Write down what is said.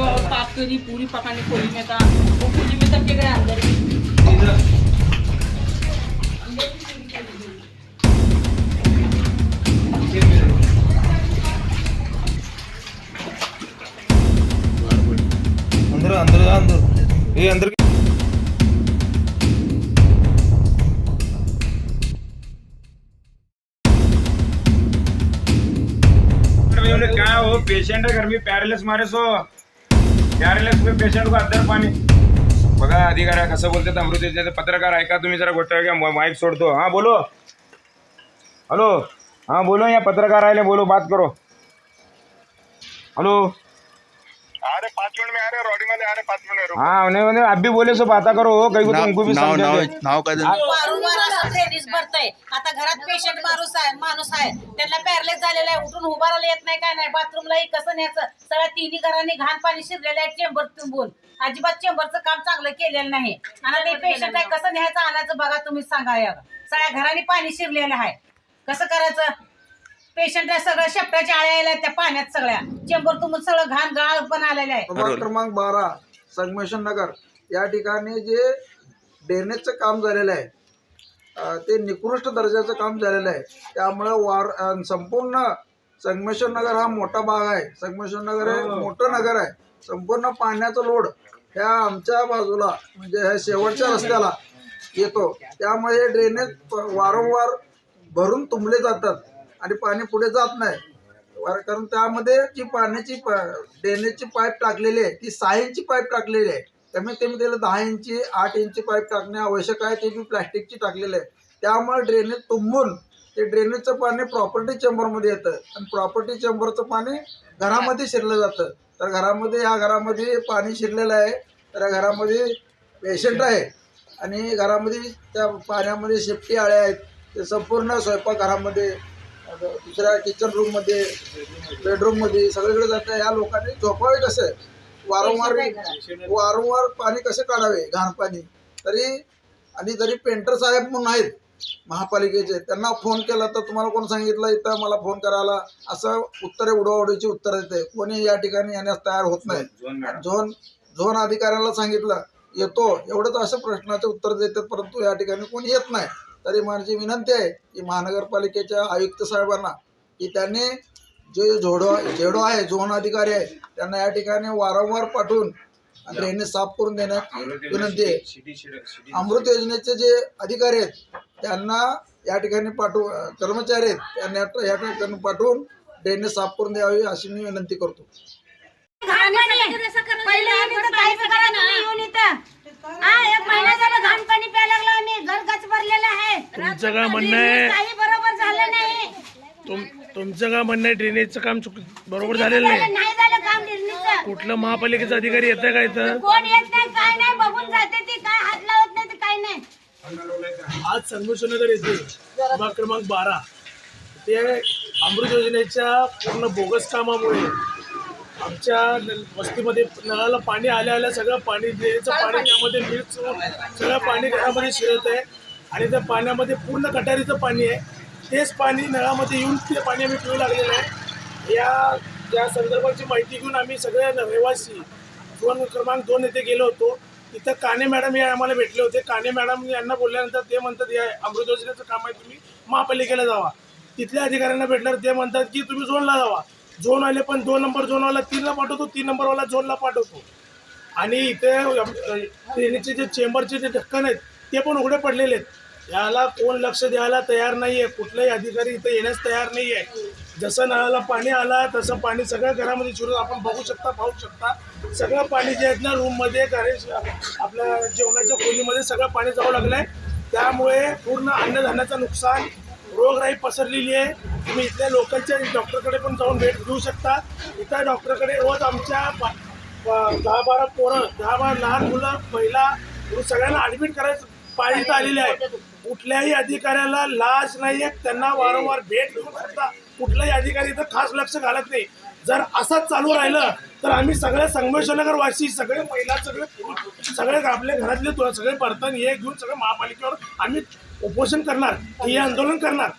और पाप करी पूरी पकाने खोली में था। वो खोली में तब के गए अंदर अंदर अंदर। अंदर ये अंदर क्या हो? पेशंट है घर में पॅरालिस मारे सो। पॅरालिस में पेशंट को पाणी बघा अधिकारी कसं बोलतात अमृत योजनेचे पत्रकार ऐका तुम्ही जरा गोष्ट घ्या माईक सोडतो. हा बोलो. हॅलो. हा बोलो या पत्रकार आए बोलो बात करो. हॅलो. हाँ उन्हें उन्हें भी बोले सो बाता करो कहीं को तुमको भी नाव नाव समझा नाव काय त्यांचं? वारंवार असं लेडीज भरतय. आता घरात पेशंट माणूस आहे माणूस आहे. त्यांना पॅरलेस झालेला आहे उठून उभारायला येत नाही काय नाही. बाथरूमलाही कसं न्यायचं? सगळ्या तिन्ही घरांनी घाण पाणी शिरलेलं आहे चेंबर तुंबून अजिबात चेंबरचं काम चांगलं केलेलं नाही. आणि ते पेशंट आहे कसं न्यायचं आणायचं बघा तुम्ही सांगा या. सगळ्या घरांनी पाणी शिरलेलं आहे. कसं करायचं? पेशंट आहे सगळं शेपटाच्या आळ्या आल्या त्या पाण्यात सगळ्या. चेंबर तुंबून सगळं घाण गाळ पण आलेलं आहे. प्रभाग क्रमांक बारा संगमेश्वर नगर. या ठिकाणी जे ड्रेनेजचं काम झालेलं आहे अ, ते निकृष्ट दर्जाचं काम झालेलं आहे. त्यामुळे वार अ, संपूर्ण संगमेश्वर नगर हा मोठा भाग आहे. संगमेश्वर नगर हे मोठं नगर आहे. संपूर्ण पाण्याचा लोड ह्या आमच्या बाजूला म्हणजे ह्या शेवटच्या रस्त्याला येतो. त्यामुळे हे ड्रेनेज वारंवार भरून तुंबले जातात. आणि पाणी पुढे जात नाही. कारण त्यामध्ये जी पाण्याची देण्याची ड्रेनेजची पाईप टाकलेली आहे ती सहा इंची पाईप टाकलेली आहे. त्यामुळे त्यामध्ये त्याला दहा इंची आठ इंची पाईप टाकणे आवश्यक आहे ते बी प्लॅस्टिकची टाकलेली आहे. त्यामुळे ड्रेनेज तुंबून ते ड्रेनेजचं पाणी प्रॉपर्टी चेंबरमध्ये येतं. आणि प्रॉपर्टी चेंबरचं पाणी घरामध्ये शिरलं जातं. तर घरामध्ये ह्या घरामध्ये पाणी शिरलेलं आहे. तर या घरामध्ये पेशंट आहे. आणि घरामध्ये त्या पाण्यामध्ये शेपटी आळ्या आहेत. ते संपूर्ण स्वयंपाकघरामध्ये दुसऱ्या किचन रूममध्ये बेडरूममध्ये सगळीकडे जातं या लोकांनी झोपावे कसं? वारंवार वारंवार पाणी कसे काढावे? घाण पाणी. तरी आणि जरी पेंटर साहेब म्हणून आहेत महापालिकेचे त्यांना फोन केला तर तुम्हाला कोण सांगितलं इथं? मला फोन करायला. असं उत्तरे उडवाउडीची उत्तर देते. कोणी या ठिकाणी येण्यास तयार होत नाही. झोन झोन अधिकाऱ्याला सांगितलं येतो. एवढंच असं प्रश्नाचे उत्तर देतात परंतु या ठिकाणी कोणी येत नाही. तरी माझी विनंती आहे की महानगरपालिकेच्या आयुक्त साहेबांना की त्यांनी जे झोडो झेडो आहे झोन अधिकारी आहे त्यांना या ठिकाणी वारंवार पाठवून ड्रेनेज साफ करून देण्याची विनंती आहे. अमृत योजनेचे जे अधिकारी आहेत त्यांना या ठिकाणी पाठवू कर्मचारी आहेत त्यांना या ठिकाणी पाठवून ड्रेनेज साफ करून द्यावी अशी मी विनंती करतो घाण पाणी पहिले आम्ही तर काहीच करा तुम्ही येऊन इथं हा एक महिना झाला घाण पाणी प्यायला लागलो आम्ही घर गच भरलेलं आहे तुमचं काय म्हणणं आहे? काही बरोबर झालं नाही. तुम तुमचं काय म्हणणं आहे? ड्रेनेजचं काम चुक बरोबर झालेलं नाही. नाही झालं काम निर्णीचं कुठलं महापालिकेचा अधिकारी येतं का इथं? कोण येत नाही काय नाही बघून जाते ती काय हात लावत नाही ते काय नाही. आज संगमेश्वरनगर येथे प्रभाग क्रमांक बारा. ते अमृत योजनेच्या पूर्ण बोगस कामामुळे आमच्या न- वस्तीमध्ये नळाला पाणी आल्या आल्या सगळं पाणी ड्रेनेजचं पाणी त्यामध्ये मिक्स होऊन सगळं पाणी घरामध्ये शिरत आहे. आणि त्या पाण्यामध्ये पूर्ण गटारीचं पाणी आहे. तेच पाणी नळामध्ये येऊन ते पाणी आम्ही पिऊ लागलेलं आहे. या या संदर्भाची माहिती घेऊन आम्ही सगळे रहिवासी झोन क्रमांक दोन येथे गेलो होतो. तिथं काने मॅडम हे आम्हाला भेटले होते. काने मॅडम यांना बोलल्यानंतर ते म्हणतात या अमृत योजनेचं काम आहे तुम्ही महापालिकेला जावा. तिथल्या अधिकाऱ्यांना भेटल्यावर ते म्हणतात की तुम्ही झोनला जावा. झोन आले पण दोन नंबर झोनवाला तीनला पाठवतो तीन नंबरवाला झोनला पाठवतो. आणि इथे ट्रेनीचे जे चेंबरचे जे ढक्कन आहेत ते पण उघडे पडलेले आहेत. याला कोण लक्ष द्यायला तयार नाही आहे कुठलाही अधिकारी इथं येण्यास तयार नाही आहे जसं नळाला पाणी आला तसं पाणी सगळ्या घरामध्ये शिरू आपण बघू शकता पाहू शकता. सगळं पाणी जे आहेत ना रूममध्ये घरे आपल्या जेवणाच्या खोलीमध्ये सगळं पाणी जाऊ लागलं आहे त्यामुळे पूर्ण अन्नधान्याचं नुकसान रोगराई पसरलेली आहे. तुम्ही इथल्या लोकलच्या डॉक्टरकडे पण जाऊन भेट घेऊ शकता. इथं डॉक्टरकडे रोज आमच्या दहा बारा पोरं दहा बारा लहान मुलं महिला सगळ्यांना ॲडमिट करायचं. पाळी आलेले आलेली आहे. कुठल्याही अधिकाऱ्याला लाज नाही आहेत त्यांना वारंवार भेट देऊन सुद्धा कुठलाही अधिकारी इथं खास लक्ष घालत नाही. जर असंच चालू राहिलं तर आम्ही सगळ्या संगमेश्वरनगर वासी सगळे महिला सगळे पुरुष सगळे आपल्या घरातले सगळे बर्तन हे घेऊन सगळे महापालिकेवर आम्ही उपोषण करणार हे आंदोलन करणार.